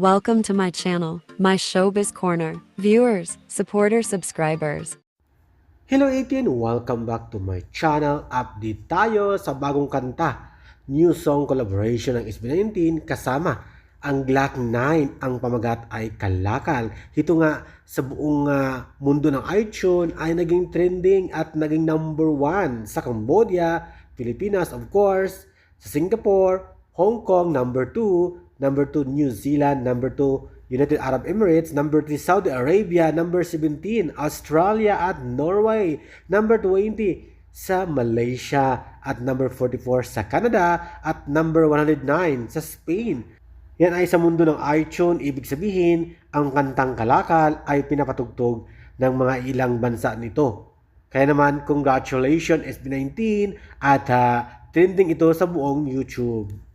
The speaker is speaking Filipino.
Welcome to my channel, my showbiz corner. Viewers, supporters, subscribers. Hello 18! Welcome back to my channel. Update tayo sa bagong kanta. New song collaboration ng SB19 kasama ang Glock 9. Ang pamagat ay Kalakal. Ito nga sa buong ah, mundo ng iTunes ay naging trending at naging number 1 sa Cambodia, Pilipinas of course, sa Singapore, Hong Kong number 2, number 2 New Zealand, number 2 United Arab Emirates, number 3 Saudi Arabia, number 17 Australia at Norway, number 20 sa Malaysia. At number 44 sa Canada. At number 109 sa Spain. Yan ay sa mundo ng iTunes, ibig sabihin, ang kantang Kalakal ay pinapatugtog ng mga ilang bansa nito. Kaya naman, congratulations SB19 at ah, trending ito sa buong YouTube.